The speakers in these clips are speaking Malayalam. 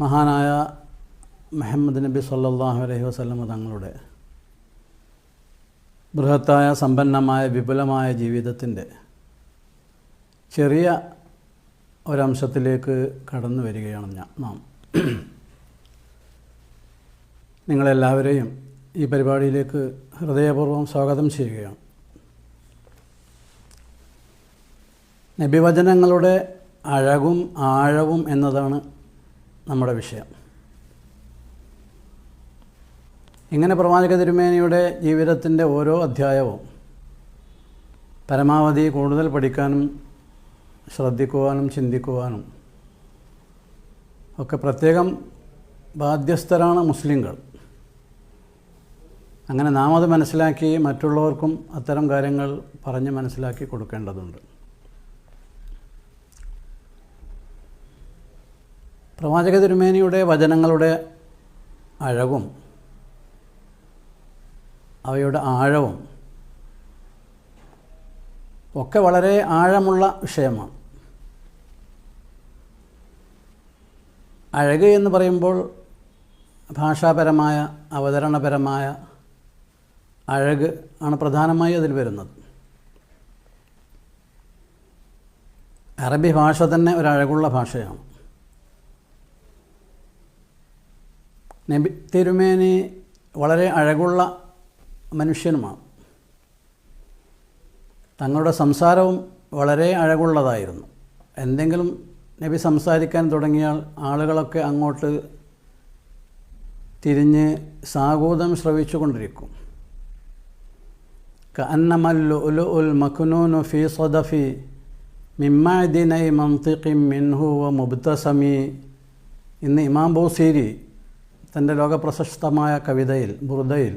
മഹാനായ മെഹമ്മദ് നബി സല്ലാഹു അലൈഹി വസല്ലം തങ്ങളുടെ ബൃഹത്തായ സമ്പന്നമായ വിപുലമായ ജീവിതത്തിന്റെ ചെറിയ ഒരംശത്തിലേക്ക് കടന്നു വരികയാണ് ഞാൻ. നാം നിങ്ങളെല്ലാവരെയും ഈ പരിപാടിയിലേക്ക് ഹൃദയപൂർവം സ്വാഗതം ചെയ്യുകയാണ്. നബിവചനങ്ങളുടെ അഴകും ആഴവും എന്നതാണ് നമ്മുടെ വിഷയം. ഇങ്ങനെ പ്രവാചക തിരുമേനിയുടെ ജീവിതത്തിന്റെ ഓരോ അധ്യായവും പരമാവധി കൂടുതൽ പഠിക്കാനും ശ്രദ്ധിക്കുവാനും ചിന്തിക്കുവാനും ഒക്കെ പ്രത്യേകം ബാധ്യസ്ഥരാണ് മുസ്ലിങ്ങൾ അങ്ങനെ നാം അത് മനസ്സിലാക്കി മറ്റുള്ളവർക്കും അത്തരം കാര്യങ്ങൾ പറഞ്ഞ് മനസ്സിലാക്കി കൊടുക്കേണ്ടതുണ്ട്. പ്രവാചക തിരുമേനിയുടെ വചനങ്ങളുടെ അഴകും അവയുടെ ആഴവും ഒക്കെ വളരെ ആഴമുള്ള വിഷയമാണ്. അഴക് എന്ന് പറയുമ്പോൾ ഭാഷാപരമായ അവതരണപരമായ അഴക് ആണ് പ്രധാനമായി അതിൽ വരുന്നത്. അറബി ഭാഷ തന്നെ ഒരു ഒരഴകുള്ള ഭാഷയാണ്. നബി തിരുമേനി വളരെ അഴകുള്ള മനുഷ്യനുമാണ്. തങ്ങളുടെ സംസാരവും വളരെ അഴകുള്ളതായിരുന്നു. എന്തെങ്കിലും നബി സംസാരിക്കാൻ തുടങ്ങിയാൽ ആളുകളൊക്കെ അങ്ങോട്ട് തിരിഞ്ഞ് സാഗൂതം ശ്രവിച്ചുകൊണ്ടിരിക്കും. കന്നമല്ലു ഉലു ഉൽ മഖ്നൂനു ഫി സദഫി മിമ്മാദിനൈ മന്തിഖി മിൻഹു വ ഇന്ന് ഇമാം ബൂസീരി തന്റെ ലോകപ്രശസ്തമായ കവിതയിൽ ബുർദയിൽ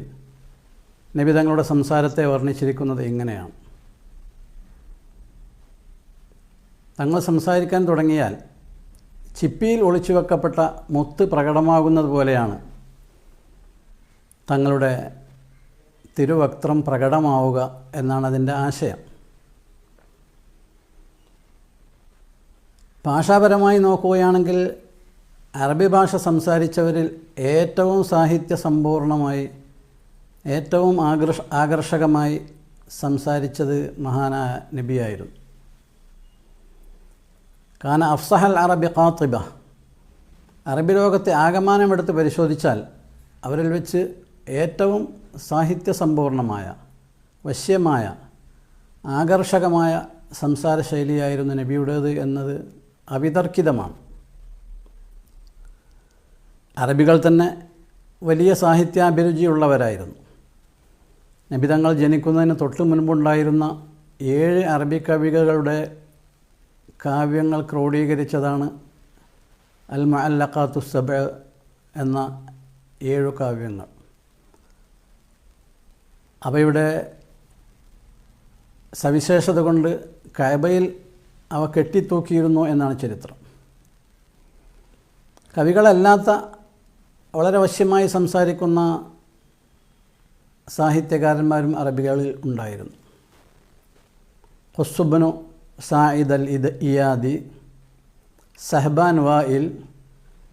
നബി തങ്ങളുടെ സംസാരത്തെ വർണിച്ചിരിക്കുന്നത് ഇങ്ങനെയാണ്. തങ്ങൾ സംസാരിക്കാൻ തുടങ്ങിയാൽ ചിപ്പിയിൽ ഒളിച്ചു വെക്കപ്പെട്ട മുത്ത് പ്രകടമാകുന്നത് പോലെയാണ് തങ്ങളുടെ തിരുവക്ത്രം പ്രകടമാവുക എന്നാണ് അതിന്റെ ആശയം. ഭാഷാപരമായി നോക്കുകയാണെങ്കിൽ അറബി ഭാഷ സംസാരിച്ചവരിൽ ഏറ്റവും സാഹിത്യ സമ്പൂർണമായി ഏറ്റവും ആകർഷ ആകർഷകമായി സംസാരിച്ചത് മഹാനായ നബിയായിരുന്നു. കാന അഫ്സഹൽ അറബി ഖാത്തിബ. അറബി ലോകത്തെ ആകമാനമെടുത്ത് പരിശോധിച്ചാൽ അവരിൽ വെച്ച് ഏറ്റവും സാഹിത്യ സമ്പൂർണമായ വശ്യമായ ആകർഷകമായ സംസാര ശൈലിയായിരുന്നു നബിയുടേത് എന്നത് അവിതർക്കിതമാണ്. അറബികൾ തന്നെ വലിയ സാഹിത്യാഭിരുചിയുള്ളവരായിരുന്നു. നബിതങ്ങൾ ജനിക്കുന്നതിന് തൊട്ട് മുൻപുണ്ടായിരുന്ന ഏഴ് അറബി കവികളുടെ കാവ്യങ്ങൾ ക്രോഡീകരിച്ചതാണ് അൽ മഅല്ലഖാത്തുസബ എന്ന ഏഴു കാവ്യങ്ങൾ. അവയുടെ സവിശേഷത കൊണ്ട് കൈബയിൽ അവ കെട്ടിത്തൂക്കിയിരുന്നു എന്നാണ് ചരിത്രം. കവികളല്ലാത്ത വളരെ വശ്യമായി സംസാരിക്കുന്ന സാഹിത്യകാരന്മാരും അറബികളിൽ ഉണ്ടായിരുന്നു. ഹുസുബനു സായിദ് അൽ ഇദ് ഇയാദി സഹബാൻ വായിൽ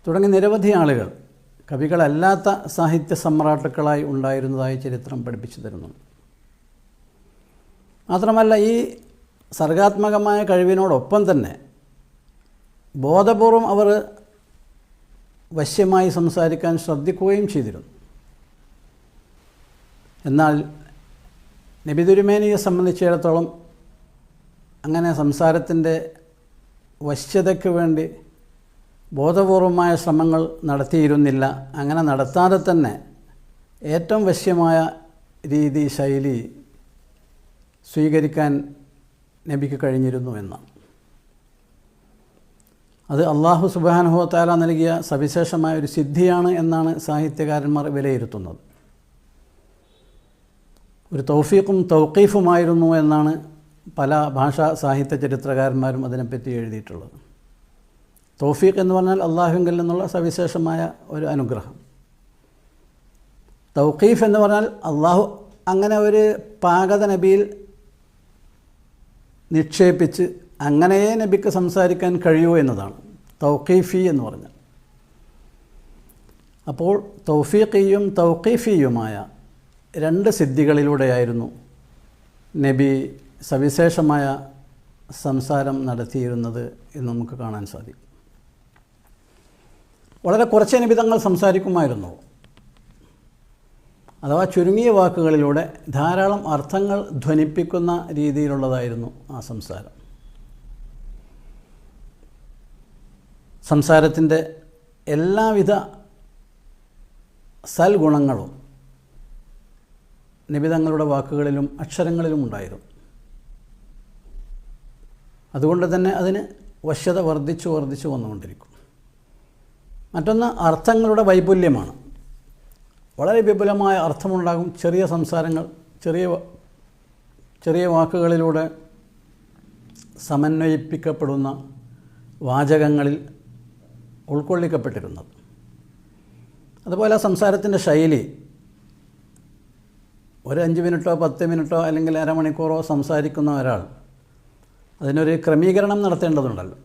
തുടങ്ങി നിരവധി ആളുകൾ കവികളല്ലാത്ത സാഹിത്യ സമ്രാട്ടുക്കളായി ഉണ്ടായിരുന്നതായി ചരിത്രം പഠിപ്പിച്ചു തരുന്നുണ്ട് മാത്രമല്ല ഈ സർഗാത്മകമായ കഴിവിനോടൊപ്പം തന്നെ ബോധപൂർവം അവർ വശ്യമായി സംസാരിക്കാൻ ശ്രദ്ധിക്കുകയും ചെയ്തിരുന്നു. എന്നാൽ നബിതുരുമേനയെ സംബന്ധിച്ചിടത്തോളം അങ്ങനെ സംസാരത്തിന്റെ വശ്യതയ്ക്ക് വേണ്ടി ബോധപൂർവമായ ശ്രമങ്ങൾ നടത്തിയിരുന്നില്ല. അങ്ങനെ നടത്താതെ തന്നെ ഏറ്റവും വശ്യമായ രീതി ശൈലി സ്വീകരിക്കാൻ നബിക്ക് കഴിഞ്ഞിരുന്നു എന്നാണ്. അത് അള്ളാഹു സുബാനുഹോ താല നൽകിയ സവിശേഷമായ ഒരു സിദ്ധിയാണ് എന്നാണ് സാഹിത്യകാരന്മാർ വിലയിരുത്തുന്നത്. ഒരു തൗഫീഖും തൗക്കീഫുമായിരുന്നു എന്നാണ് പല ഭാഷാ സാഹിത്യ ചരിത്രകാരന്മാരും അതിനെപ്പറ്റി എഴുതിയിട്ടുള്ളത്. തൗഫീഖ് എന്ന് പറഞ്ഞാൽ അള്ളാഹുങ്കിൽ നിന്നുള്ള സവിശേഷമായ ഒരു അനുഗ്രഹം. തൗക്കീഫ് എന്ന് പറഞ്ഞാൽ അള്ളാഹു അങ്ങനെ ഒരു പാകത നബിയിൽ നിക്ഷേപിച്ച് അങ്ങനെയേ നബിക്ക് സംസാരിക്കാൻ കഴിയൂ എന്നതാണ്. തൗക്കീഫി എന്ന് പറഞ്ഞാൽ. അപ്പോൾ തൗഫീഖിയും തൗക്കീഫിയുമായ രണ്ട് സിദ്ധികളിലൂടെയായിരുന്നു നബി സവിശേഷമായ സംസാരം നടത്തിയിരുന്നത് എന്ന് നമുക്ക് കാണാൻ സാധിക്കും. വളരെ കുറച്ച് നിബിതങ്ങൾ സംസാരിക്കുമായിരുന്നു. അഥവാ ചുരുങ്ങിയ വാക്കുകളിലൂടെ ധാരാളം അർത്ഥങ്ങൾ ധ്വനിപ്പിക്കുന്ന രീതിയിലുള്ളതായിരുന്നു ആ സംസാരം. സംസാരത്തിന്റെ എല്ലാവിധ സൽഗുണങ്ങളും നിബിതങ്ങളുടെ വാക്കുകളിലും അക്ഷരങ്ങളിലും ഉണ്ടായിരുന്നു. അതുകൊണ്ട് തന്നെ അതിന് വശ്യത വർദ്ധിച്ചു വർദ്ധിച്ചു വന്നുകൊണ്ടിരിക്കും. മറ്റൊന്ന് അർത്ഥങ്ങളുടെ വൈപുല്യമാണ്. വളരെ വിപുലമായ അർത്ഥമുണ്ടാകും. ചെറിയ സംസാരങ്ങൾ ചെറിയ ചെറിയ വാക്കുകളിലൂടെ സമന്വയിപ്പിക്കപ്പെടുന്ന വാചകങ്ങളിൽ ഉൾക്കൊള്ളിക്കപ്പെട്ടിരുന്നത്. അതുപോലെ സംസാരത്തിന്റെ ശൈലി ഒരു അഞ്ച് മിനിറ്റോ പത്ത് മിനിറ്റോ അല്ലെങ്കിൽ അരമണിക്കൂറോ സംസാരിക്കുന്ന ഒരാൾ അതിനൊരു ക്രമീകരണം നടത്തേണ്ടതുണ്ടല്ലോ.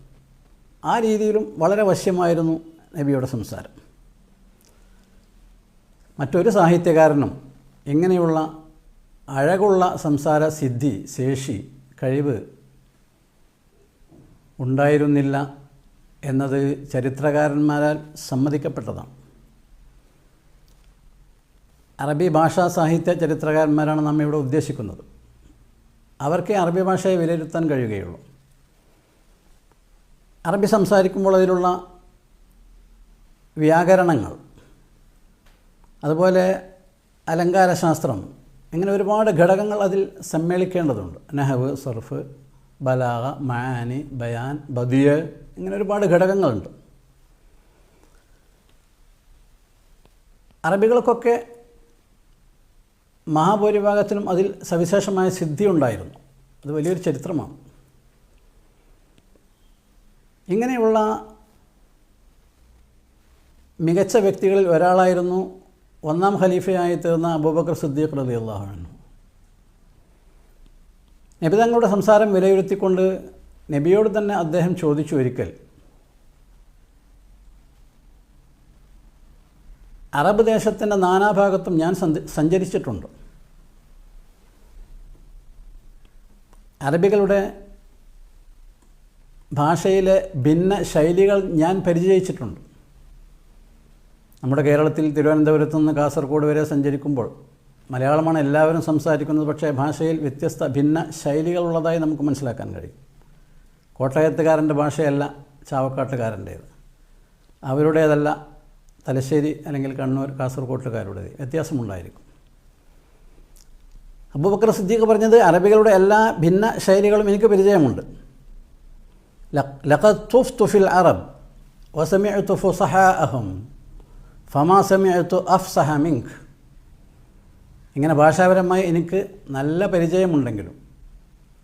ആ രീതിയിലും വളരെ വശ്യമായിരുന്നു നബിയുടെ സംസാരം. മറ്റൊരു സാഹിത്യകാരനും ഇങ്ങനെയുള്ള അഴകുള്ള സംസാര സിദ്ധി ശേഷി കഴിവ് ഉണ്ടായിരുന്നില്ല. എന്നത് ചരിത്രകാരന്മാരാൽ സമ്മതിക്കപ്പെട്ടതാണ്. അറബി ഭാഷാ സാഹിത്യ ചരിത്രകാരന്മാരാണ് നാം ഇവിടെ ഉദ്ദേശിക്കുന്നത്. അവർക്ക് അറബി ഭാഷയെ വിലയിരുത്താൻ കഴിയുകയുള്ളൂ. അറബി സംസാരിക്കുമ്പോൾ അതിലുള്ള വ്യാകരണങ്ങൾ അതുപോലെ അലങ്കാരശാസ്ത്രം ഇങ്ങനെ ഒരുപാട് ഘടകങ്ങൾ അതിൽ സമ്മേളിക്കേണ്ടതുണ്ട്. നഹവ് സർഫ് ബലാഗ മാനി ബയാൻ ബദിയ ഇങ്ങനെ ഒരുപാട് ഘടകങ്ങളുണ്ട്. അറബികൾക്കൊക്കെ മഹാഭൂരിഭാഗത്തിനും അതിൽ സവിശേഷമായ സിദ്ധി ഉണ്ടായിരുന്നു അത് വലിയൊരു ചരിത്രമാണ്. ഇങ്ങനെയുള്ള മികച്ച വ്യക്തികളിൽ ഒരാളായിരുന്നു ഒന്നാം ഖലീഫയായി തീർന്ന അബൂബക്കർ സിദ്ദീഖ് റലി അള്ളാഹു നബി തങ്ങളുടെ സംസാരം വിലയിരുത്തിക്കൊണ്ട് നബിയോട് തന്നെ അദ്ദേഹം ചോദിച്ചു ഒരിക്കൽ അറബ് ദേശത്തിന്റെ നാനാഭാഗത്തും ഞാൻ സഞ്ചരിച്ചിട്ടുണ്ട്. അറബികളുടെ ഭാഷയിലെ ഭിന്ന ശൈലികൾ ഞാൻ പരിചയിച്ചിട്ടുണ്ട്. നമ്മുടെ കേരളത്തിൽ തിരുവനന്തപുരത്ത് നിന്ന് കാസർഗോഡ് വരെ സഞ്ചരിക്കുമ്പോൾ മലയാളമാണ് എല്ലാവരും സംസാരിക്കുന്നത് പക്ഷേ ഭാഷയിൽ വ്യത്യസ്ത ഭിന്ന ശൈലികളുള്ളതായി നമുക്ക് മനസ്സിലാക്കാൻ കഴിയും. കോട്ടയത്തുകാരന്റെ ഭാഷയല്ല ചാവക്കാട്ടുകാരന്റേത്. അവരുടേതല്ല തലശ്ശേരി അല്ലെങ്കിൽ കണ്ണൂർ കാസർഗോട്ടുകാരുടേത്. വ്യത്യാസമുണ്ടായിരിക്കും. അബൂബക്കർ സിദ്ദീഖ് പറഞ്ഞത് അറബികളുടെ എല്ലാ ഭിന്ന ശൈലികളും എനിക്ക് പരിചയമുണ്ട്. ലഖദ് തുഫ് ഫിൽ അറബ് വസമിഅ്തു ഫുസഹാഅഹും ഫമാ അഫ് സഹ മിങ്ക് ഇങ്ങനെ ഭാഷാപരമായി എനിക്ക് നല്ല പരിചയമുണ്ടെങ്കിലും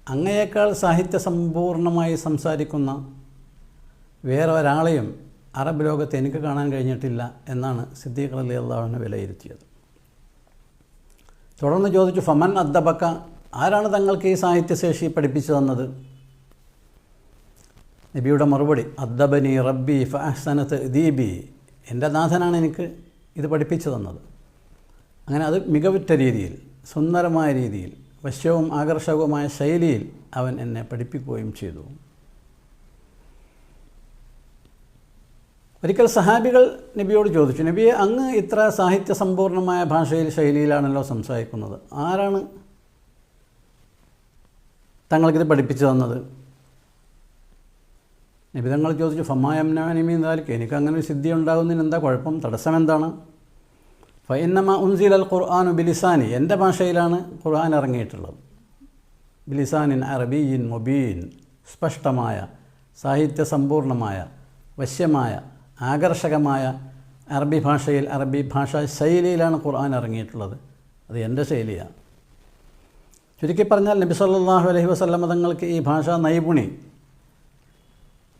അങ്ങയേക്കാൾ സാഹിത്യ സമ്പൂർണമായി സംസാരിക്കുന്ന വേറെ ഒരാളെയും അറബ് ലോകത്ത് എനിക്ക് കാണാൻ കഴിഞ്ഞിട്ടില്ല എന്നാണ് സിദ്ദീഖ് അലി അള്ളാഹുവിനെ വിലയിരുത്തിയത്. തുടർന്ന് ചോദിച്ചു ഫമൻ അദ്ദബക്ക ആരാണ് തങ്ങൾക്ക് ഈ സാഹിത്യശേഷി പഠിപ്പിച്ചു തന്നത്? നബിയുടെ മറുപടി അദ്ദബനി റബ്ബി ഫഹസനത്ത് ദീബി എന്റെ നാഥനാണ് എനിക്ക് ഇത് പഠിപ്പിച്ചു തന്നത്. അങ്ങനെ അത് മികവുറ്റ രീതിയിൽ സുന്ദരമായ രീതിയിൽ വശ്യവും ആകർഷകവുമായ ശൈലിയിൽ അവൻ എന്നെ പഠിപ്പിക്കുകയും ചെയ്തു. ഒരിക്കൽ സഹാബികൾ നബിയോട് ചോദിച്ചു നബിയെ അങ്ങ് ഇത്ര സാഹിത്യ സമ്പൂർണമായ ഭാഷയിൽ ശൈലിയിലാണല്ലോ സംസാരിക്കുന്നത്. ആരാണ് തങ്ങൾക്കിത് പഠിപ്പിച്ചു തന്നത്? നബി തങ്ങൾ ചോദിച്ചു ഫമ്മായംനാനിമീൻ താലിക്ക് എനിക്ക് അങ്ങനെ ഒരു സിദ്ധി ഉണ്ടാകുന്നതിന് എന്താ കുഴപ്പം? തടസ്സം എന്താണ് ഫൈന്നമ ഉൻസിൽ അൽ ഖുർആാനു ബിലിസാനി എന്റെ ഭാഷയിലാണ് ഖുർആൻ ഇറങ്ങിയിട്ടുള്ളത്. ബിലിസാനിൻ അറബിയിൻ മൊബീൻ. സ്പഷ്ടമായ സാഹിത്യ സമ്പൂർണമായ വശ്യമായ ആകർഷകമായ അറബി ഭാഷയിൽ അറബി ഭാഷാ ശൈലിയിലാണ് ഖുർആൻ ഇറങ്ങിയിട്ടുള്ളത്. അത് എന്റെ ശൈലിയാണ്. ചുരുക്കി പറഞ്ഞാൽ നബി സല്ലാഹു അലഹി വസ്ലമ തങ്ങൾക്ക് ഈ ഭാഷാ നൈപുണി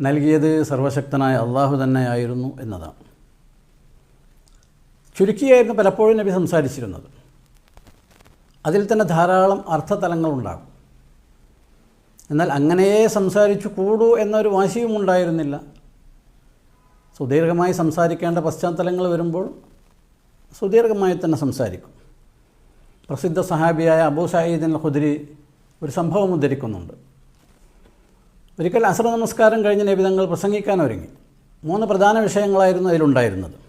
നൽകിയത് സർവശക്തനായ അള്ളാഹു തന്നെയായിരുന്നു എന്നതാണ്. ചുരുക്കിയായിരുന്നു പലപ്പോഴും നബി സംസാരിച്ചിരുന്നത്. അതിൽ തന്നെ ധാരാളം അർത്ഥതലങ്ങളുണ്ടാകും. എന്നാൽ അങ്ങനെയേ സംസാരിച്ചു കൂടൂ എന്നൊരു വാശിയും ഉണ്ടായിരുന്നില്ല. സുദീർഘമായി സംസാരിക്കേണ്ട പശ്ചാത്തലങ്ങൾ വരുമ്പോൾ സുദീർഘമായി തന്നെ സംസാരിക്കും. പ്രസിദ്ധ സഹാബിയായ അബൂ സയ്യിദിൻ ഖുദ്രി ഒരു സംഭവം ഉദ്ധരിക്കുന്നുണ്ട്. ഒരിക്കൽ അസ്ര നമസ്കാരം കഴിഞ്ഞ നബി തങ്ങൾ പ്രസംഗിക്കാൻ ഒരുങ്ങി. മൂന്ന് പ്രധാന വിഷയങ്ങളായിരുന്നു അതിലുണ്ടായിരുന്നത്.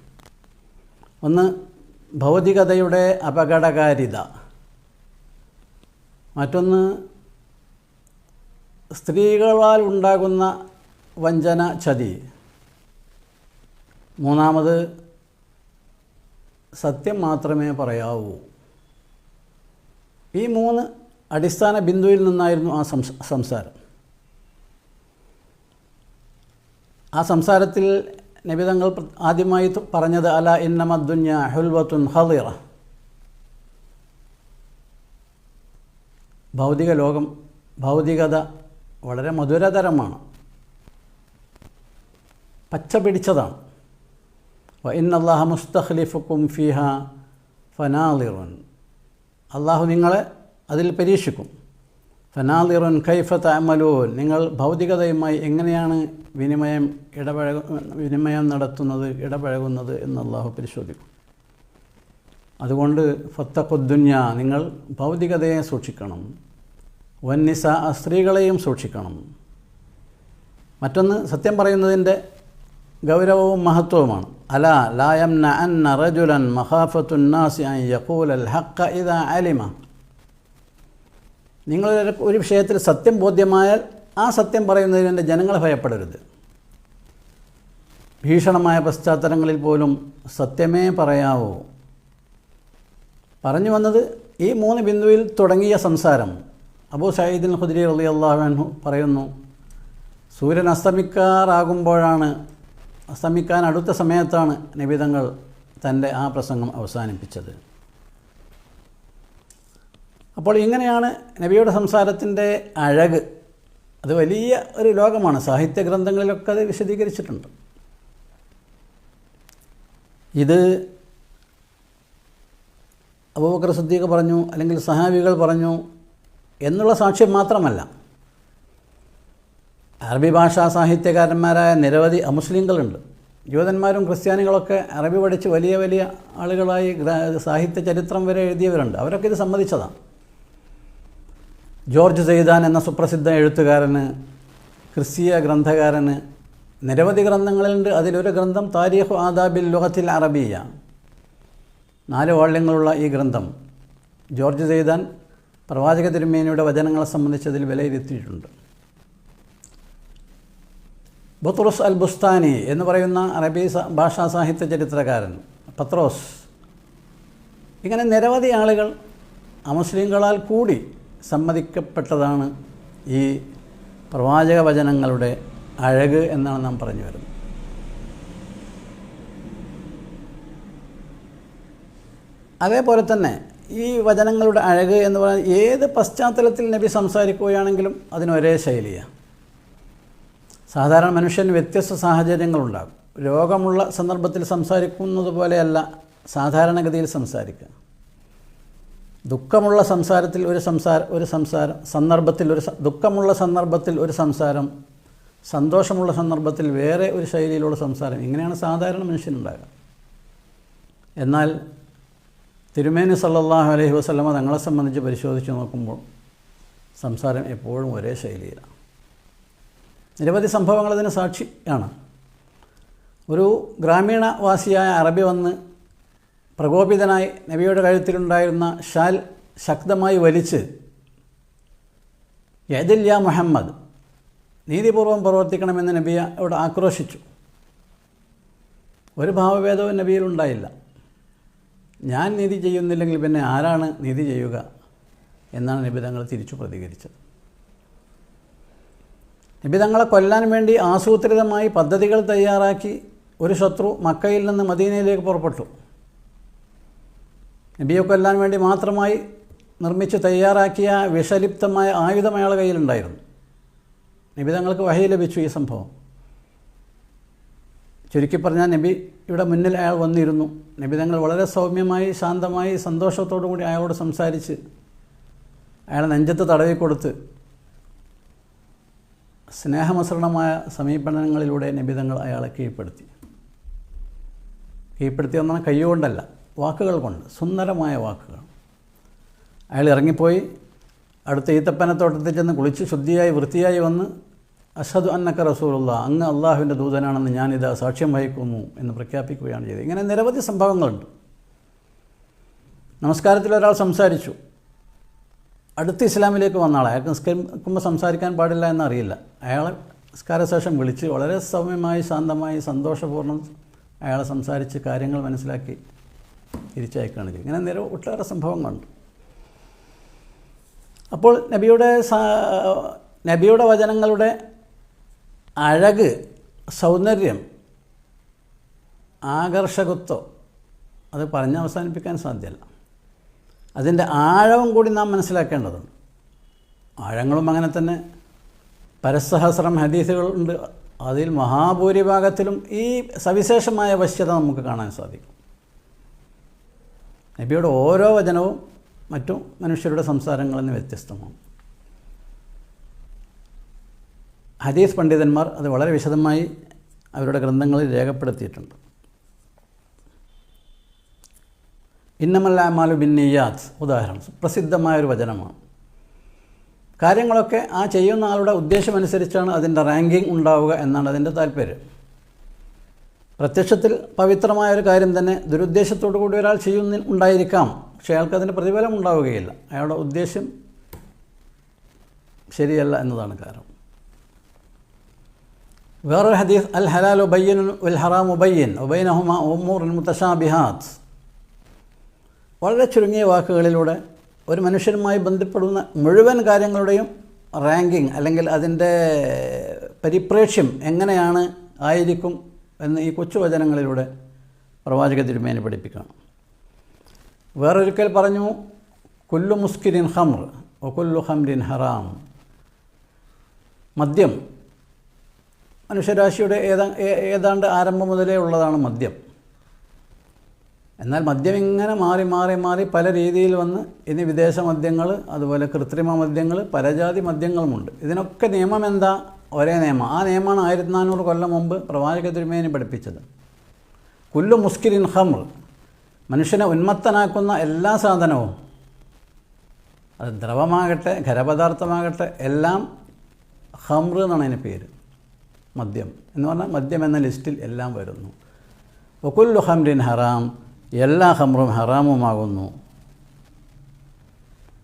ഒന്ന് ഭൗതികതയുടെ അപകടകാരിത. മറ്റൊന്ന് സ്ത്രീകളാൽ ഉണ്ടാകുന്ന വഞ്ചന ചതി. മൂന്നാമത് സത്യം മാത്രമേ പറയാവൂ. ഈ മൂന്ന് അടിസ്ഥാന ബിന്ദുവിൽ നിന്നായിരുന്നു ആ സംസാരം. ആ സംസാരത്തിൽ നബിതങ്ങൾ ആദ്യമായി പറഞ്ഞത് അല ഇന്നമദ്ദുഞ്ഞ ഹുൽവത്തുൻ ഹളിറ ഭൗതിക ലോകം ഭൗതികത വളരെ മധുരതരമാണ്. പച്ച പിടിച്ചതാണ്. വ ഇന്നല്ലാഹ മുസ്തഖ്ലിഫുക്കും ഫിഹ ഫനാലിറുൻ അള്ളാഹു നിങ്ങളെ അതിൽ പരീക്ഷിക്കും. ഫനാലിറുൻ കൈഫ തഅമലൂൻ. നിങ്ങൾ ഭൗതികതയുമായി എങ്ങനെയാണ് വിനിമയം ഇടപഴക വിനിമയം നടത്തുന്നത് ഇടപഴകുന്നത് എന്ന് അള്ളാഹു പരിശോധിക്കും. അതുകൊണ്ട് ഫത്തഖുദ്ദുന്യ നിങ്ങൾ ഭൗതികതയെ സൂക്ഷിക്കണം. വന്നിസ സ്ത്രീകളെയും സൂക്ഷിക്കണം. മറ്റൊന്ന് സത്യം പറയുന്നതിന്റെ ഗൗരവവും മഹത്വവുമാണ്. അല ലായം നഅൻ റജുലൻ മഹാഫത്തുന്നാസി അൻ യഖൂൽ അൽ ഹക്ക ഇദ അലിമ. നിങ്ങൾ ഒരു- വിഷയത്തിൽ സത്യം ബോധ്യമായാൽ ആ സത്യം പറയുന്നതിന് ജനങ്ങളെ ഭയപ്പെടരുത്. ഭീഷണമായ പശ്ചാത്തലങ്ങളിൽ പോലും സത്യമേ പറയാവൂ. പറഞ്ഞു വന്നത് ഈ മൂന്ന് ബിന്ദുവിൽ തുടങ്ങിയ സംസാരം. അബൂ സയ്യിദിൻ ഖുദ്രി അലി അള്ളാഹു പറയുന്നു സൂര്യൻ അസ്തമിക്കാറാകുമ്പോഴാണ് അസ്തമിക്കാൻ അടുത്ത സമയത്താണ് നിബിതങ്ങൾ തന്റെ ആ പ്രസംഗം അവസാനിപ്പിച്ചത്. അപ്പോൾ ഇങ്ങനെയാണ് നബിയുടെ സംസാരത്തിന്റെ അഴക്. അത് വലിയ ഒരു ലോകമാണ്. സാഹിത്യ ഗ്രന്ഥങ്ങളിലൊക്കെ അത് വിശദീകരിച്ചിട്ടുണ്ട്. ഇത് അബൂബക്കർ സിദ്ദീഖ് പറഞ്ഞു അല്ലെങ്കിൽ സഹാബികൾ പറഞ്ഞു എന്നുള്ള സാക്ഷ്യം മാത്രമല്ല. അറബി ഭാഷാ സാഹിത്യകാരന്മാരായ നിരവധി അമുസ്ലിങ്ങളുണ്ട്. ജൂതന്മാരും ക്രിസ്ത്യാനികളൊക്കെ അറബി പഠിച്ച് വലിയ വലിയ ആളുകളായി സാഹിത്യ ചരിത്രം വരെ എഴുതിയവരുണ്ട്. അവരൊക്കെ ഇത് സമ്മതിച്ചതാണ്. ജോർജ് സെയ്താൻ എന്ന സുപ്രസിദ്ധ എഴുത്തുകാരന് ക്രിസ്തീയ ഗ്രന്ഥകാരന് നിരവധി ഗ്രന്ഥങ്ങളുണ്ട്. അതിലൊരു ഗ്രന്ഥം താരിഖ് ആദാബിൽ ലുഹത്തിൽ അറബിയ. നാല് വാള്യങ്ങളുള്ള ഈ ഗ്രന്ഥം ജോർജ് സെയ്താൻ പ്രവാചക തിരുമേനിയുടെ വചനങ്ങളെ സംബന്ധിച്ചതിൽ വിലയിരുത്തിയിട്ടുണ്ട്. ബത്രോസ് അൽ ബുസ്താനി എന്ന് പറയുന്ന അറബി ഭാഷാ സാഹിത്യ ചരിത്രകാരൻ പത്രോസ്. ഇങ്ങനെ നിരവധി ആളുകൾ അമുസ്ലിങ്ങളാൽ കൂടി സമ്മതിക്കപ്പെട്ടതാണ് ഈ പ്രവാചക വചനങ്ങളുടെ അഴക് എന്നാണ് നാം പറഞ്ഞു വരുന്നത്. അതേപോലെ തന്നെ ഈ വചനങ്ങളുടെ അഴക് എന്ന് പറയുന്നത് ഏത് പശ്ചാത്തലത്തിൽ നബി സംസാരിക്കുകയാണെങ്കിലും അതിനൊരേ ശൈലിയാണ് സാധാരണ മനുഷ്യന് വ്യത്യസ്ത സാഹചര്യങ്ങളുണ്ടാകും. രോഗമുള്ള സന്ദർഭത്തിൽ സംസാരിക്കുന്നത് പോലെയല്ല സാധാരണഗതിയിൽ സംസാരിക്കുക. ദുഃഖമുള്ള സംസാരത്തിൽ ഒരു സംസാര ഒരു സംസാരം സന്ദർഭത്തിൽ ഒരു ദുഃഖമുള്ള സന്ദർഭത്തിൽ ഒരു സംസാരം സന്തോഷമുള്ള സന്ദർഭത്തിൽ വേറെ ഒരു ശൈലിയിലുള്ള സംസാരം ഇങ്ങനെയാണ് സാധാരണ മനുഷ്യനുണ്ടാകുക. എന്നാൽ തിരുമേനി സല്ലല്ലാഹു അലൈഹി വസ്ലമ തങ്ങളെ സംബന്ധിച്ച് പരിശോധിച്ച് നോക്കുമ്പോൾ സംസാരം എപ്പോഴും ഒരേ ശൈലിയിലാണ്. നിരവധി സംഭവങ്ങൾ അതിന് സാക്ഷിയാണ്. ഒരു ഗ്രാമീണവാസിയായ അറബി വന്ന് പ്രകോപിതനായി നബിയുടെ കഴുത്തിലുണ്ടായിരുന്ന ഷാൽ ശക്തമായി വലിച്ച് യദില്ല മുഹമ്മദ് നീതിപൂർവം പ്രവർത്തിക്കണമെന്ന് നബിയോട് ആക്രോശിച്ചു. ഒരു ഭാവഭേദവും നബിയിലുണ്ടായില്ല ഞാൻ നീതി ചെയ്യുന്നില്ലെങ്കിൽ പിന്നെ ആരാണ് നീതി ചെയ്യുക? എന്നാണ് നബി തങ്ങൾ തിരിച്ചു പ്രതികരിച്ചത്. നബി തങ്ങളെ കൊല്ലാൻ വേണ്ടി ആസൂത്രിതമായി പദ്ധതികൾ തയ്യാറാക്കി ഒരു ശത്രു മക്കയിൽ നിന്ന് മദീനയിലേക്ക് പുറപ്പെട്ടു. നബിയെ കൊല്ലാൻ വേണ്ടി മാത്രമായി നിർമ്മിച്ച് തയ്യാറാക്കിയ വിഷലിപ്തമായ ആയുധം അയാളുടെ കയ്യിലുണ്ടായിരുന്നു. നബി തങ്ങൾക്ക് വഹി ലഭിച്ചു ഈ സംഭവം. ചുരുക്കി പറഞ്ഞാൽ നബി ഇവിടെ മുന്നിൽ അയാൾ വന്നിരുന്നു. നബി തങ്ങൾ വളരെ സൗമ്യമായി ശാന്തമായി സന്തോഷത്തോടു കൂടി അയാളോട് സംസാരിച്ച് അയാളെ നെഞ്ചത്ത് തടവി കൊടുത്ത് സ്നേഹമസൃണമായ സമീപനങ്ങളിലൂടെ നബിതങ്ങൾ അയാളെ കീഴ്പ്പെടുത്തി. കീഴ്പ്പെടുത്തി എന്നാൽ കൈകൊണ്ടല്ല വാക്കുകൾ കൊണ്ട് സുന്ദരമായ വാക്കുകൾ. അയാൾ ഇറങ്ങിപ്പോയി അടുത്ത ഈത്തപ്പനത്തോട്ടത്തിൽ ചെന്ന് കുളിച്ച് ശുദ്ധിയായി വൃത്തിയായി വന്ന് അഷദ് അന്നക്ക റസൂലുള്ള അങ്ങ് അള്ളാഹുവിന്റെ ദൂതനാണെന്ന് ഞാനിത് സാക്ഷ്യം വഹിക്കുന്നു എന്ന് പ്രഖ്യാപിക്കുകയാണ് ചെയ്തത്. ഇങ്ങനെ നിരവധി സംഭവങ്ങളുണ്ട്. നമസ്കാരത്തിൽ ഒരാൾ സംസാരിച്ചു. അടുത്ത ഇസ്ലാമിലേക്ക് വന്ന ആൾ അയാൾക്ക് നിസ്കരിക്കുമ്പോൾ സംസാരിക്കാൻ പാടില്ല എന്നറിയില്ല. അയാളെ നിസ്കാര ശേഷം വിളിച്ച് വളരെ സൗമ്യമായി ശാന്തമായി സന്തോഷപൂർണം അയാളെ സംസാരിച്ച് കാര്യങ്ങൾ മനസ്സിലാക്കി. തിരിച്ചയക്കുകയാണ് ചെയ്തത്. ഇങ്ങനെ നേരെ ഒട്ടേറെ സംഭവങ്ങളുണ്ട് അപ്പോൾ നബിയുടെ നബിയുടെ വചനങ്ങളുടെ അഴക് സൗന്ദര്യം ആകർഷകത്വം അത് പറഞ്ഞ് അവസാനിപ്പിക്കാൻ സാധ്യമല്ല അതിന്റെ ആഴവും കൂടി നാം മനസ്സിലാക്കേണ്ടതുണ്ട്. ആഴങ്ങളും അങ്ങനെ തന്നെ പരസഹസ്രം ഹദീസുകളുണ്ട് അതിൽ മഹാഭൂരിഭാഗത്തിലും ഈ സവിശേഷമായ വശ്യത നമുക്ക് കാണാൻ സാധിക്കും. നബിയുടെ ഓരോ വചനവും മറ്റു മനുഷ്യരുടെ സംസാരങ്ങളിൽ നിന്ന് വ്യത്യസ്തമാണ്. ഹദീസ് പണ്ഡിതന്മാർ അത് വളരെ വിശദമായി അവരുടെ ഗ്രന്ഥങ്ങളിൽ രേഖപ്പെടുത്തിയിട്ടുണ്ട്. ഇന്നമല്ല അമാലു ബിൻ നിയാത്ത് ഉദാഹരണം പ്രസിദ്ധമായൊരു വചനമാണ്. കാര്യങ്ങളൊക്കെ ആ ചെയ്യുന്ന ആളുടെ ഉദ്ദേശമനുസരിച്ചാണ് അതിന്റെ റാങ്കിങ് ഉണ്ടാവുക എന്നാണ് അതിന്റെ താല്പര്യം. പ്രത്യക്ഷത്തിൽ പവിത്രമായ ഒരു കാര്യം തന്നെ ദുരുദ്ദേശത്തോടു കൂടി ഒരാൾ ചെയ്യുന്ന ഉണ്ടായിരിക്കാം. പക്ഷേ അയാൾക്ക് അതിന് പ്രതിഫലം ഉണ്ടാവുകയില്ല. അയാളുടെ ഉദ്ദേശം ശരിയല്ല എന്നതാണ് കാരണം. വേറൊരു ഹദീസ് അൽ ഹലാൽ ഉബയ്യൻ ഉൽ ഹറാം ഉബയ്യൻ ഉബൈനഹുമ മുത്തശാ ബിഹാദ് വളരെ ചുരുങ്ങിയ വാക്കുകളിലൂടെ ഒരു മനുഷ്യനുമായി ബന്ധപ്പെടുന്ന മുഴുവൻ കാര്യങ്ങളുടെയും റാങ്കിങ് അല്ലെങ്കിൽ അതിന്റെ പരിപ്രേക്ഷ്യം എങ്ങനെയാണ് ആയിരിക്കും എന്ന് ഈ കൊച്ചു വചനങ്ങളിലൂടെ പ്രവാചക തിരുമേനി പഠിപ്പിക്കണം. വേറൊരിക്കൽ പറഞ്ഞു കുല്ലു മുസ്കിരിൻ ഹംർ ഒ കുല്ലു ഹറാം. മദ്യം. മനുഷ്യരാശിയുടെ ഏതാ ഏതാണ്ട് ആരംഭം മുതലേ ഉള്ളതാണ് മദ്യം. എന്നാൽ മദ്യം ഇങ്ങനെ മാറി മാറി മാറി പല രീതിയിൽ വന്ന് ഇനി വിദേശ മദ്യങ്ങൾ അതുപോലെ കൃത്രിമ മദ്യങ്ങൾ പലജാതി മദ്യങ്ങളുമുണ്ട്. ഇതിനൊക്കെ നിയമം എന്താ? ഒരേ നിയമം. ആ നിയമമാണ് ആയിരത്തി നാനൂറ് കൊല്ലം മുമ്പ് പ്രവാചക തിരുമേനി പഠിപ്പിച്ചത്. കുല്ലു മുസ്കിരിൻ ഹമർ മനുഷ്യനെ ഉന്മത്തനാക്കുന്ന എല്ലാ സാധനവും അത് ദ്രവമാകട്ടെ ഖരപദാർത്ഥമാകട്ടെ എല്ലാം ഹംർ എന്നാണ് അതിന് പേര്. മദ്യം എന്ന് പറഞ്ഞാൽ മദ്യം എന്ന ലിസ്റ്റിൽ എല്ലാം വരുന്നു. വക്കുല്ലു ഹംറിൻ ഹറാം എല്ലാ ഹംറും ഹറാമുമാകുന്നു.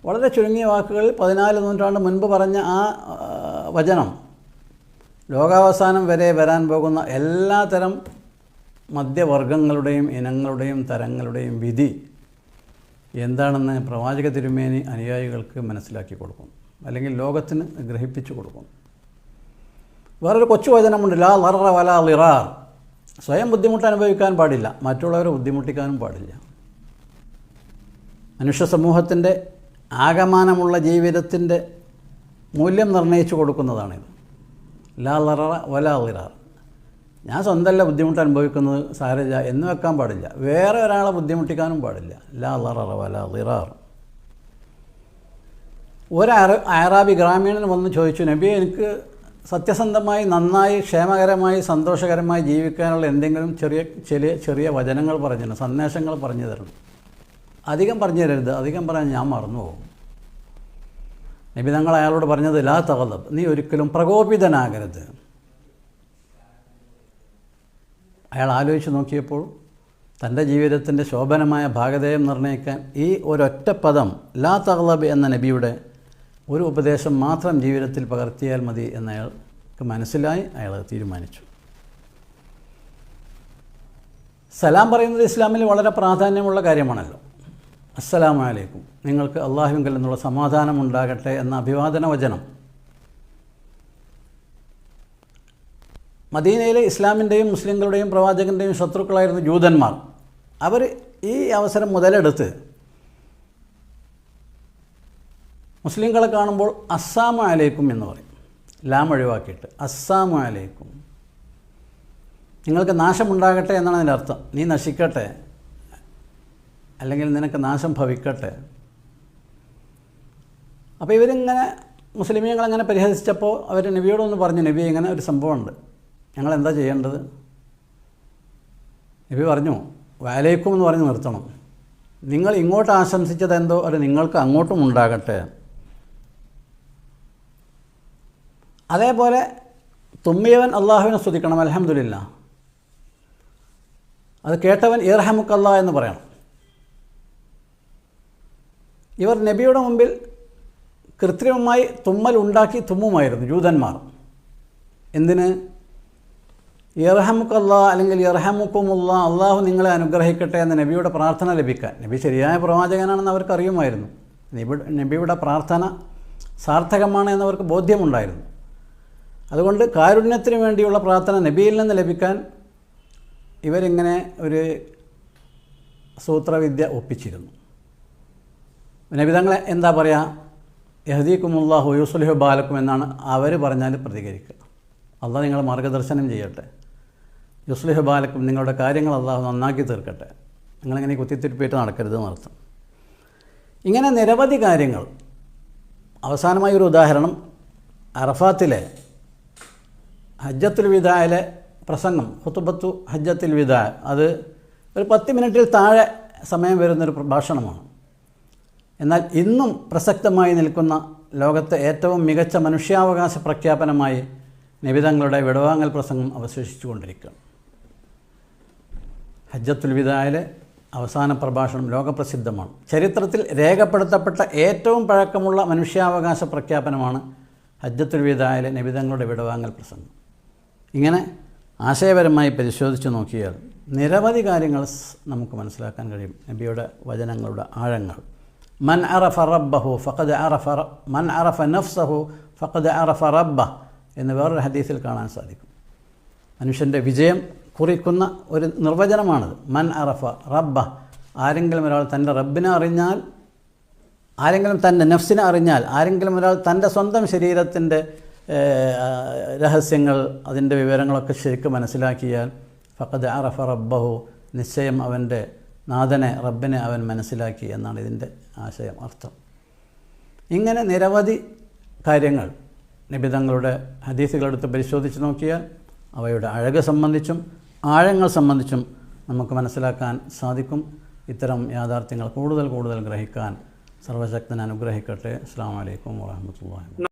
വളരെ ചുരുങ്ങിയ വാക്കുകളിൽ പതിനാല് നൂറ്റാണ്ട് മുൻപ് പറഞ്ഞ ആ, വചനം ലോകാവസാനം വരെ വരാൻ പോകുന്ന എല്ലാ തരം മദ്യവർഗങ്ങളുടെയും ഇനങ്ങളുടെയും തരങ്ങളുടെയും വിധി എന്താണെന്ന് പ്രവാചക തിരുമേനി അനുയായികൾക്ക് മനസ്സിലാക്കി കൊടുക്കും. അല്ലെങ്കിൽ ലോകത്തിന് ഗ്രഹിപ്പിച്ചു കൊടുക്കും. വേറൊരു കൊച്ചു വചനമുണ്ട് ലാ ലറ വല ലിറാർ സ്വയം ബുദ്ധിമുട്ട് അനുഭവിക്കാൻ പാടില്ല മറ്റുള്ളവരെ ബുദ്ധിമുട്ടിക്കാനും പാടില്ല. മനുഷ്യ സമൂഹത്തിന്റെ ആകമാനമുള്ള ജീവിതത്തിന്റെ മൂല്യം നിർണയിച്ചു കൊടുക്കുന്നതാണിത്. ലാ ലറ വല ലിറാർ ഞാൻ സ്വന്തമല്ല ബുദ്ധിമുട്ട് അനുഭവിക്കുന്നത് സാരജ എന്ന് വെക്കാൻ പാടില്ല. വേറെ ഒരാളെ ബുദ്ധിമുട്ടിക്കാനും പാടില്ല. ലാ ലറ വല ലിറാർ ഒരു അറബി ഗ്രാമീണൻ വന്ന് ചോദിച്ചു നബി എനിക്ക് സത്യസന്ധമായി നന്നായി ക്ഷേമകരമായി സന്തോഷകരമായി ജീവിക്കാനുള്ള എന്തെങ്കിലും ചെറിയ ചെറിയ ചെറിയ വചനങ്ങൾ പറഞ്ഞു സന്ദേശങ്ങൾ പറഞ്ഞു തരണം. അധികം പറഞ്ഞു തരരുത്. അധികം പറയാൻ ഞാൻ മറന്നു പോകും നബി തങ്ങൾ അയാളോട് പറഞ്ഞത് ലാ തകലബ് നീ ഒരിക്കലും പ്രകോപിതനാകരുത്. അയാൾ ആലോചിച്ച് നോക്കിയപ്പോൾ തന്റെ ജീവിതത്തിന്റെ ശോഭനമായ ഭാഗതയം നിർണയിക്കാൻ ഈ ഒരൊറ്റ പദം ലാ തഗ്ലബ് എന്ന നബിയുടെ ഒരു ഉപദേശം മാത്രം ജീവിതത്തിൽ പകർത്തിയാൽ മതി എന്ന് അയാൾക്ക് മനസ്സിലായി അയാൾ തീരുമാനിച്ചു. സലാം പറയുന്നത് ഇസ്ലാമിൽ വളരെ പ്രാധാന്യമുള്ള കാര്യമാണല്ലോ. അസ്സലാമു അലൈക്കും നിങ്ങൾക്ക് അള്ളാഹുവിങ്കൽ നിന്നുള്ള സമാധാനം ഉണ്ടാകട്ടെ എന്ന അഭിവാദന വചനം. മദീനയിലെ ഇസ്ലാമിന്റെയും മുസ്ലിങ്ങളുടെയും പ്രവാചകന്റെയും ശത്രുക്കളായിരുന്നു ജൂതന്മാർ അവർ ഈ അവസരം മുതലെടുത്ത് മുസ്ലിങ്ങളെ കാണുമ്പോൾ അസ്സാമു അലൈക്കും എന്ന് പറയും. ലാം ഒഴിവാക്കിയിട്ട് അസ്സാമു അലൈക്കും നിങ്ങൾക്ക് നാശമുണ്ടാകട്ടെ എന്നാണ് അതിന്റെ അർത്ഥം. നീ നശിക്കട്ടെ. അല്ലെങ്കിൽ നിനക്ക് നാശം ഭവിക്കട്ടെ. അപ്പോൾ ഇവരിങ്ങനെ മുസ്ലിമീങ്ങളങ്ങനെ പരിഹസിച്ചപ്പോൾ അവർ നബിയോടൊന്ന് പറഞ്ഞു നബി ഇങ്ങനെ ഒരു സംഭവമുണ്ട്. ഞങ്ങൾ എന്താ ചെയ്യേണ്ടത്? നബി പറഞ്ഞു വാലേക്കും എന്ന് പറഞ്ഞ് നിർത്തണം. നിങ്ങൾ ഇങ്ങോട്ട് ആശംസിച്ചത് എന്തോ അത് നിങ്ങൾക്ക് അങ്ങോട്ടും ഉണ്ടാകട്ടെ. അതേപോലെ തുമ്മിയവൻ അള്ളാഹുവിനെ സ്തുതിക്കണം അലഹമുല്ല അത് കേട്ടവൻ ഇർഹമുക്കല്ല എന്ന് പറയണം. ഇവർ നബിയുടെ മുമ്പിൽ കൃത്രിമമായി തുമ്മൽ ഉണ്ടാക്കി തുമ്മുമായിരുന്നു ജൂതന്മാർ. എന്തിന്? ഇറഹമുക്കല്ല അല്ലെങ്കിൽ ഇറഹമുക്കുമുള്ള അള്ളാഹു നിങ്ങളെ അനുഗ്രഹിക്കട്ടെ എന്ന നബിയുടെ പ്രാർത്ഥന ലഭിക്കാൻ. നബി ശരിയായ പ്രവാചകനാണെന്ന് അവർക്ക് അറിയുമായിരുന്നു. നബി നബിയുടെ പ്രാർത്ഥന സാർത്ഥകമാണ് എന്നവർക്ക് ബോധ്യമുണ്ടായിരുന്നു. അതുകൊണ്ട് കാരുണ്യത്തിന് വേണ്ടിയുള്ള പ്രാർത്ഥന നബിയിൽ നിന്ന് ലഭിക്കാൻ ഇവരിങ്ങനെ ഒരു സൂത്രവിദ്യ ഒപ്പിച്ചിരുന്നു. നബി തങ്ങളെ എന്താ പറയുക യഹദീക്കുമുല്ലാഹു ഹുയൂസുലഹു ബാലക്കും എന്നാണ് അവർ പറഞ്ഞാൽ പ്രതികരിക്കുക. അള്ളാഹ് നിങ്ങൾ മാർഗദർശനം ചെയ്യട്ടെ. യുസ്ലിഹു ബാലക്കും നിങ്ങളുടെ കാര്യങ്ങൾ അള്ളാഹു നന്നാക്കി തീർക്കട്ടെ. നിങ്ങളിങ്ങനെ കുത്തിത്തിരിപ്പേറ്റ് നടക്കരുത് എന്നർത്ഥം ഇങ്ങനെ നിരവധി കാര്യങ്ങൾ. അവസാനമായ ഒരു ഉദാഹരണം അറഫാത്തിലെ ഹജ്ജത്തുൽ വിദായിലെ പ്രസംഗം. ഹുത്തുബത്തു ഹജ്ജത്തുൽ വിദാ. അത് ഒരു പത്ത് മിനിറ്റിൽ താഴെ സമയം വരുന്നൊരു ഭാഷണമാണ് എന്നാൽ ഇന്നും പ്രസക്തമായി നിൽക്കുന്ന ലോകത്തെ ഏറ്റവും മികച്ച മനുഷ്യാവകാശ പ്രഖ്യാപനമായി നിബിതങ്ങളുടെ വിടവാങ്ങൽ പ്രസംഗം അവശേഷിച്ചു കൊണ്ടിരിക്കുകയാണ് ഹജ്ജത്തുൽ വിദായിലെ അവസാന പ്രഭാഷണം ലോകപ്രസിദ്ധമാണ്. ചരിത്രത്തിൽ രേഖപ്പെടുത്തപ്പെട്ട ഏറ്റവും പഴക്കമുള്ള മനുഷ്യാവകാശ പ്രഖ്യാപനമാണ് ഹജ്ജത്തുൽ വിദായിലെ നിബിതങ്ങളുടെ വിടവാങ്ങൽ പ്രസംഗം. ഇങ്ങനെ ആശയപരമായി പരിശോധിച്ച് നോക്കിയാൽ നിരവധി കാര്യങ്ങൾ നമുക്ക് മനസ്സിലാക്കാൻ കഴിയും. നബിയുടെ വചനങ്ങളുടെ ആഴങ്ങൾ. മൻ അറഫ റബ്ബഹു ഫഖദ് അറഫ من മൻ അറഫ നഫ്സഹു ഫഖദ് അറഫ റബ്ബ എന്ന് വേറൊരു ഹദീസിൽ കാണാൻ സാധിക്കും. മനുഷ്യന്റെ വിജയം കുറിക്കുന്ന ഒരു നിർവചനമാണത്. മൻ അറഫ റബ്ബ ആരെങ്കിലും ഒരാൾ തന്റെ റബ്ബിനെ അറിഞ്ഞാൽ ആരെങ്കിലും തന്റെ നഫ്സിനെ അറിഞ്ഞാൽ ആരെങ്കിലും ഒരാൾ തന്റെ സ്വന്തം ശരീരത്തിന്റെ രഹസ്യങ്ങൾ അതിന്റെ വിവരങ്ങളൊക്കെ ശരിക്കും മനസ്സിലാക്കിയാൽ ഫഖദ് അറഫ റബ്ബഹു നിശ്ചയം അവന്റെ നാഥനെ റബ്ബിനെ അവൻ മനസ്സിലാക്കി എന്നാണ് ഇതിന്റെ ആശയം അർത്ഥം. ഇങ്ങനെ നിരവധി കാര്യങ്ങൾ നിബിതങ്ങളുടെ ഹദീസുകളെടുത്ത് പരിശോധിച്ച് നോക്കിയാൽ അവയുടെ അഴക് സംബന്ധിച്ചും ആഴങ്ങൾ സംബന്ധിച്ചും നമുക്ക് മനസ്സിലാക്കാൻ സാധിക്കും. ഇത്തരം യാഥാർത്ഥ്യങ്ങൾ കൂടുതൽ കൂടുതൽ ഗ്രഹിക്കാൻ സർവശക്തൻ അനുഗ്രഹിക്കട്ടെ. അസ്സാം വലൈക്കും വാഹമത്തല്ലാ